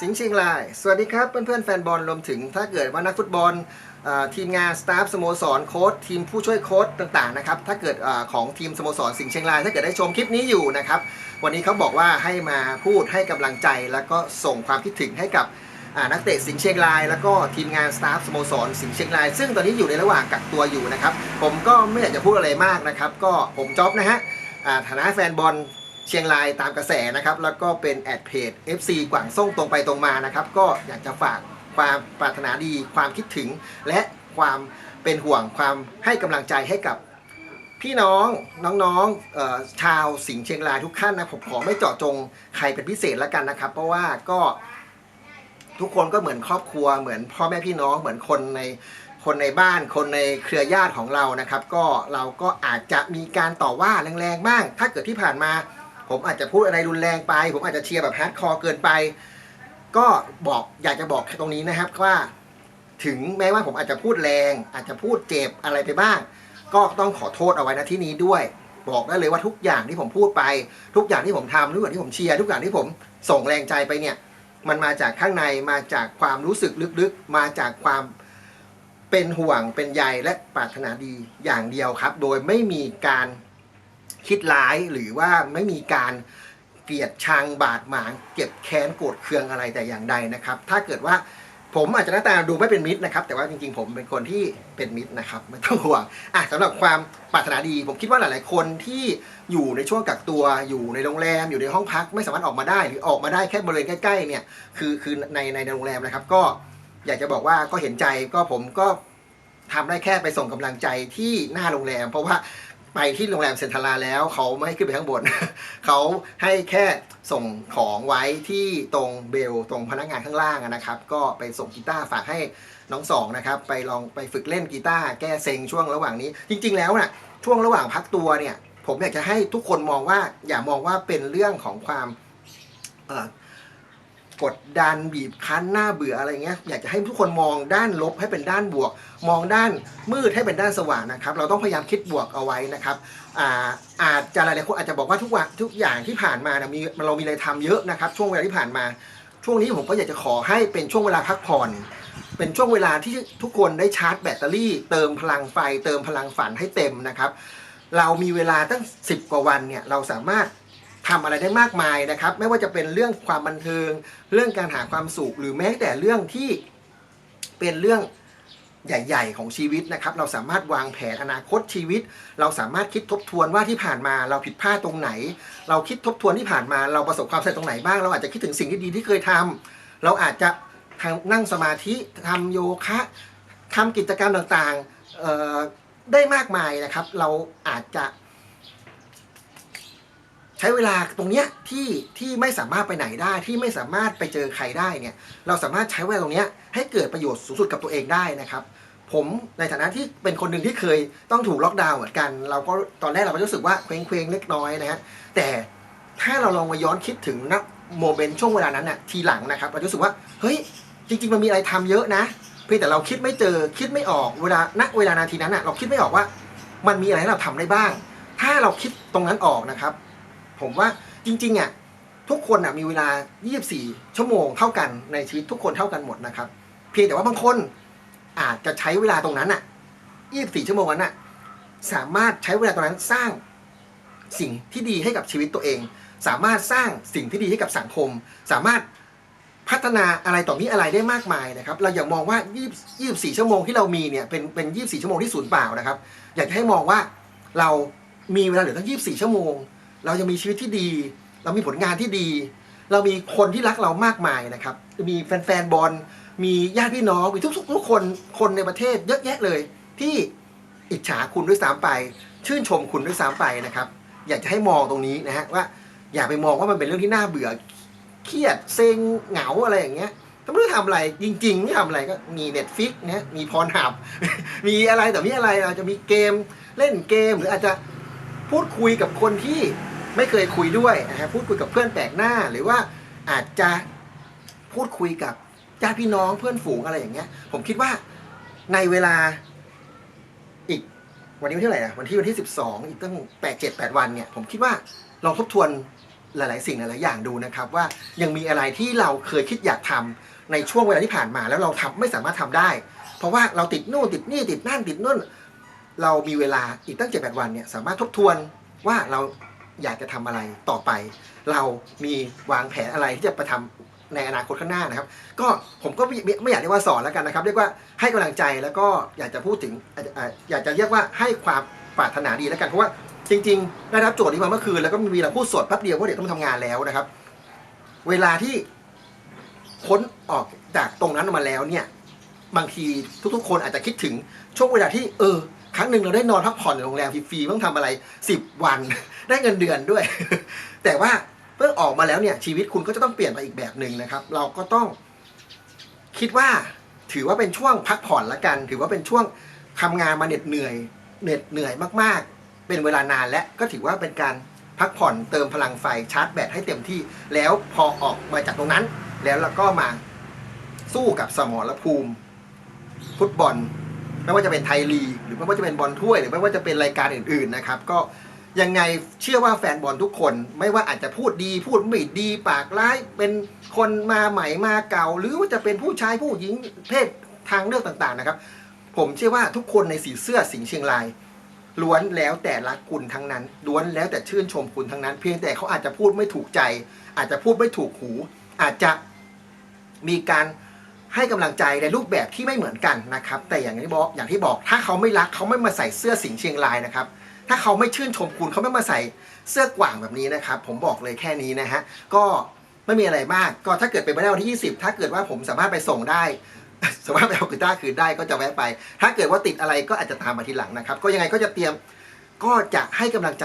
สิงห์เชียงราย สวัสดีครับเพื่อนๆแฟนบอลรวมถึงถ้าเกิดว่านักฟุตบอลทีมงานสตาฟสโมสรโค้ชทีมผู้ช่วยโค้ชต่างๆนะครับถ้าเกิดอของทีมสโมสรสิงห์เชียงราย ถ้าเกิดได้ชมคลิปนี้อยู่นะครับวันนี้เขาบอกว่าให้มาพูดให้กำลังใจ แล้วก็ส่งความคิดถึงให้กับนักเตะสิงห์เชียงราย แล้วก็ทีมงานสตาฟสโมสรสิงห์เชียงราย ซึ่งตอนนี้อยู่ในระหว่างกักตัวอยู่นะครับผมก็ไม่อยากจะพูดอะไรมากนะครับก็ผมจ๊อบนะฮะฐานะแฟนบอล เชียงรายตามกระแสนะครับ แล้วก็เป็นแอดเพจ FC กวางส่งตรงไปตรงมานะครับ ก็อยากจะฝากความปรารถนาดีความคิดถึง และความเป็นห่วงความให้กำลังใจให้กับพี่น้องน้องๆชาวสิงห์เชียงรายทุกท่านนะผมขอไม่เจาะจงใครเป็นพิเศษแล้วกันนะครับ เพราะว่าก็ทุกคนก็เหมือนครอบครัวเหมือนพ่อแม่พี่น้องเหมือนคนในคนในบ้านคนในเครือญาติของเรานะครับ ก็เราก็อาจจะมีการต่อว่าแรงๆบ้างถ้าเกิดที่ผ่านมา ผมอาจจะพูดอะไรรุนแรงไป ผมอาจจะเชียร์แบบฮาร์ดคอร์เกินไป ก็บอกอยากจะบอกตรงนี้นะครับว่า ถึงแม้ว่าผมอาจจะพูดแรง อาจจะพูดเจ็บอะไรไปบ้าง ก็ต้องขอโทษเอาไว้นะที่นี้ด้วย บอกได้เลยว่าทุกอย่างที่ผมพูดไป ทุกอย่างที่ผมทำทุกอย่างที่ผมเชียร์ทุกอย่างที่ผมส่งแรงใจไปเนี่ย มันมาจากข้างในมาจากความรู้สึกลึกๆ มาจากความเป็นห่วงเป็นใยและปรารถนาดีอย่างเดียวครับ โดยไม่มีการ คิดร้ายหรือว่าไม่มีการเกลียดชังบาดหมาง เก็บแค้นโกรธเคืองอะไรแต่อย่างใดนะครับ ถ้าเกิดว่าผมอาจจะหน้าตาดูไม่เป็นมิตรนะครับ แต่ว่าจริงๆ ผมเป็นคนที่เป็นมิตรนะครับ ไม่ต้องห่วงอะสำหรับความปรารถนาดี ผมคิดว่าหลายๆ คนที่อยู่ในช่วงกักตัวอยู่ในโรงแรม อยู่ในห้องพักไม่สามารถออกมาได้ หรือออกมาได้แค่บริเวณใกล้ๆเนี่ยคือคือในในโรงแรมนะครับ ก็อยากจะบอกว่าก็เห็นใจก็ผมก็ทำได้แค่ไปส่งกำลังใจที่หน้าโรงแรม เพราะว่า ไปที่โรงแรมเซนทรัลแล้วเขาไม่ให้ขึ้นไปข้างบน เขาให้แค่ส่งของไว้ที่ตรงเบลตรงพนักงานข้างล่างนะครับ ก็ไปส่งกีตาร์ฝากให้น้องสองนะครับ ไปลองไปฝึกเล่นกีตาร์แก้เซ็งช่วงระหว่างนี้ จริง ๆ แล้วน่ะช่วงระหว่างพักตัวเนี่ย ผมอยากจะให้ทุกคนมองว่าอย่ามองว่าเป็นเรื่องของความ กดดันบีบคั้นหน้าเบื่ออะไรเงี้ยอยากจะให้ทุกคนมองด้านลบให้เป็นด้านบวก มองด้านมืดให้เป็นด้านสว่างนะครับ เราต้องพยายามคิดบวกเอาไว้นะครับอาอาจจะหลายๆคนอาจจะบอกว่าทุกวันทุกอย่างที่ผ่านมานะมีเรามีอะไรทำเยอะนะครับ ช่วงเวลาที่ผ่านมา ช่วงนี้ผมก็อยากจะขอให้เป็นช่วงเวลาพักผ่อนเป็นช่วงเวลาที่ทุกคนได้ชาร์จแบตเตอรี่ เติมพลังไฟ เติมพลังฝันให้เต็มนะครับ เรามีเวลาตั้ง 10 กว่าวันเนี่ยเราสามารถ ทำอะไรได้มากมายนะครับ ไม่ว่าจะเป็นเรื่องความบันเทิง เรื่องการหาความสุข หรือแม้แต่เรื่องที่เป็นเรื่องใหญ่ ๆ ของชีวิตนะครับ เราสามารถวางแผนอนาคตชีวิต เราสามารถคิดทบทวนว่าที่ผ่านมาเราผิดพลาดตรงไหน เราคิดทบทวนที่ผ่านมาเราประสบความสำเร็จตรงไหนบ้าง เราอาจจะคิดถึงสิ่งที่ดีที่เคยทำเราอาจจะทำนั่งสมาธิทำโยคะทำกิจกรรมต่างๆได้มากมายนะครับ เราอาจจะ ใช้เวลาตรงเนี้ยที่ที่ไม่สามารถไปไหนได้ที่ไม่สามารถไปเจอใครได้เนี่ยเราสามารถใช้เวลาตรงเนี้ยให้เกิดประโยชน์สูงสุดกับตัวเองได้นะครับ ผมในฐานะที่เป็นคนหนึ่งที่เคยต้องถูกล็อกดาวน์เหมือนกัน เราก็ตอนแรกเราก็รู้สึกว่าเคว้งเคว้งเล็กน้อยนะฮะแต่ถ้าเราลองมาย้อนคิดถึงนักโมเมนต์ช่วงเวลานั้นน่ะทีหลังนะครับเราจะรู้สึกว่าเฮ้ยจริง ๆ มันมีอะไรทำเยอะนะเพียงแต่เราคิดไม่เจอคิดไม่ออกเวลาณเวลานาทีนั้นน่ะเราคิดไม่ออกว่า มันมีอะไรให้เราทำได้บ้าง ถ้าเราคิดตรงนั้นออกนะครับ ผมว่าจริงๆอะทุกคนอะมีเวลา 24 ชั่วโมงเท่ากันในชีวิตทุกคนเท่ากันหมดนะครับ เพียงแต่ว่าบางคนอาจจะใช้เวลาตรงนั้นอะ 24 ชั่วโมงนั้นอะสามารถใช้เวลาตรงนั้นสร้างสิ่งที่ดีให้กับชีวิตตัวเอง สามารถสร้างสิ่งที่ดีให้กับสังคม สามารถพัฒนาอะไรต่อมีอะไรได้มากมายนะครับ เราอย่ามองว่า 24 ชั่วโมงที่เรามีเนี่ยเป็นเป็น 24 ชั่วโมงที่สูญเปล่านะครับ อยากจะให้มองว่าเรามีเวลาเหลือตั้ง 24 ชั่วโมง เรายังมีชีวิตที่ดี เรามีผลงานที่ดี เรามีคนที่รักเรามากมายนะครับ มีแฟนๆบอล มีญาติพี่น้อง มีทุกๆทุกคน คนในประเทศเยอะแยะเลย ที่อิจฉาคุณด้วยซ้ำไป ชื่นชมคุณด้วยซ้ำไปนะครับ อยากจะให้มองตรงนี้นะฮะว่าอย่าไปมองว่ามันเป็นเรื่องที่น่าเบื่อ เครียด เซ็ง เหงาอะไรอย่างเงี้ยถ้าไม่รู้ทำอะไร จริงๆไม่ทำอะไรก็มีเน็ตฟิกนะมีพรหับ มีอะไรแต่มีอะไรเราจะมีเกมเล่นเกมหรืออาจจะพูดคุยกับคนที่ ไม่เคยคุยด้วยนะฮะพูดคุยกับเพื่อนแปลกหน้า หรือว่าอาจจะพูดคุยกับญาติพี่น้องเพื่อนฝูงอะไรอย่างเงี้ย ผมคิดว่าในเวลาอีกวันนี้วันที่เท่าไหร่อะวันที่วันที่สิบสองอีกตั้งแปดเจ็ดแปดวันเนี่ยผมคิดว่าลองทบทวนหลาย ๆ สิ่งหลาย ๆ อย่างดูนะครับ ว่ายังมีอะไรที่เราเคยคิดอยากทำในช่วงเวลาที่ผ่านมาแล้วเราทำไม่สามารถทำได้ เพราะว่าเราติดนู่นติดนี่ติดนั่นติดนู่น เรามีเวลาอีกตั้งเจ็ดแปดวันเนี่ยสามารถทบทวนว่าเรา อยากจะทำอะไรต่อไป เรามีวางแผนอะไรที่จะไปทำในอนาคตข้างหน้านะครับ ก็ผมก็ไม่ไม่อยากเรียกว่าสอนแล้วกันนะครับ เรียกว่าให้กำลังใจแล้วก็อยากจะพูดถึงอยากจะเรียกว่าให้ความปรารถนาดีแล้วกันเพราะว่าจริง ๆ ได้รับโจทย์นี้มาเมื่อคืนแล้วก็มีเวลาพูดสดแป๊บเดียวเพราะเดี๋ยวต้องทำงานแล้วนะครับ เวลาที่พ้นออกจากตรงนั้นออกมาแล้วเนี่ย บางทีทุกๆ คนอาจจะคิดถึงช่วงเวลาที่เออ ครั้งหนึ่งเราได้นอนพักผ่อนในโรงแรมฟรีๆต้องทำอะไรสิบวัน ได้เงินเดือนด้วย แต่ว่าเมื่อออกมาแล้วเนี่ยชีวิตคุณก็จะต้องเปลี่ยนไปอีกแบบหนึ่งนะครับ เราก็ต้องคิดว่าถือว่าเป็นช่วงพักผ่อนละกัน ถือว่าเป็นช่วงทำงานมาเหน็ดเหนื่อยเหน็ดเหนื่อยมากๆ เป็นเวลานานและก็ถือว่าเป็นการพักผ่อนเติมพลังไฟชาร์จแบตให้เต็มที่ แล้วพอออกมาจากตรงนั้น แล้วเราก็มาสู้กับสมรภูมิ ฟุตบอล ไม่ว่าจะเป็นไทยลีก ไม่ว่าจะเป็นบอลถ้วยหรือไม่ว่าจะเป็นรายการอื่นๆนะครับ ก็ยังไงเชื่อว่าแฟนบอลทุกคน ไม่ว่าอาจจะพูดดีพูดไม่ดีปากร้าย เป็นคนมาใหม่มาเก่า หรือว่าจะเป็นผู้ชายผู้หญิงเพศทางเลือกต่างๆนะครับ ผมเชื่อว่าทุกคนในสีเสื้อสิงห์เชียงรายล้วนแล้วแต่รักคุณทั้งนั้นล้วนแล้วแต่ชื่นชมคุณทั้งนั้น เพียงแต่เขาอาจจะพูดไม่ถูกใจ อาจจะพูดไม่ถูกหู อาจจะมีการ ให้กำลังใจในรูปแบบที่ไม่เหมือนกันนะครับแต่อย่างที่บอกอย่างที่บอกถ้าเขาไม่รักเขาไม่มาใส่เสื้อสิงห์เชียงรายนะครับถ้าเขาไม่ชื่นชมคุณเขาไม่มาใส่เสื้อกว่างแบบนี้นะครับผมบอกเลยแค่นี้นะฮะก็ไม่มีอะไรมากก็ถ้าเกิดเป็นไปได้วันที่ 20 ถ้าเกิดว่าผมสามารถไปส่งได้สามารถไปเอากีตาร์คืนได้ก็จะแวะไป ถ้าเกิดว่าติดอะไรก็อาจจะตามมาทีหลังนะครับ ก็ยังไงก็จะเตรียมก็จะให้กำลังใจ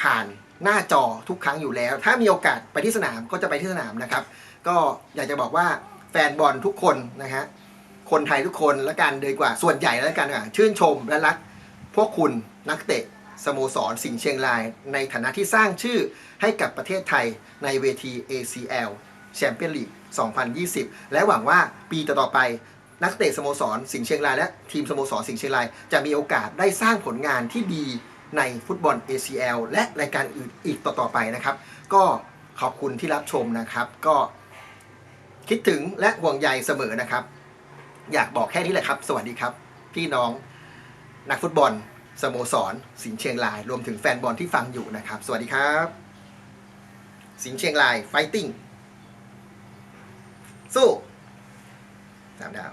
ผ่านหน้าจอทุกครั้งอยู่แล้ว ถ้ามีโอกาสไปที่สนามก็จะไปที่สนามนะครับ ก็อยากจะบอกว่า แฟนบอลทุกคนนะฮะคนไทยทุกคนและกันเลยกว่า ส่วนใหญ่แล้วกันอะชื่นชมและรักพวกคุณนักเตะสโมสรสิงห์เชียงราย ในฐานะที่สร้างชื่อให้กับประเทศไทยในเวที ACL แชมเปี้ยนลีก 2020 และหวังว่าปีต่อๆไปนักเตะสโมสรสิงห์เชียงรายและทีมสโมสรสิงห์เชียงราย จะมีโอกาสได้สร้างผลงานที่ดีในฟุตบอล ACL และรายการอื่นอีกต่อๆไปนะครับ ก็ขอบคุณที่รับชมนะครับ ก็ คิดถึงและห่วงใยเสมอนะครับ อยากบอกแค่นี้แหละครับ สวัสดีครับ พี่น้องนักฟุตบอลสโมสร สิงห์เชียงราย รวมถึงแฟนบอลที่ฟังอยู่นะครับ สวัสดีครับ สิงห์เชียงรายไฟติ้งสู้สามดาว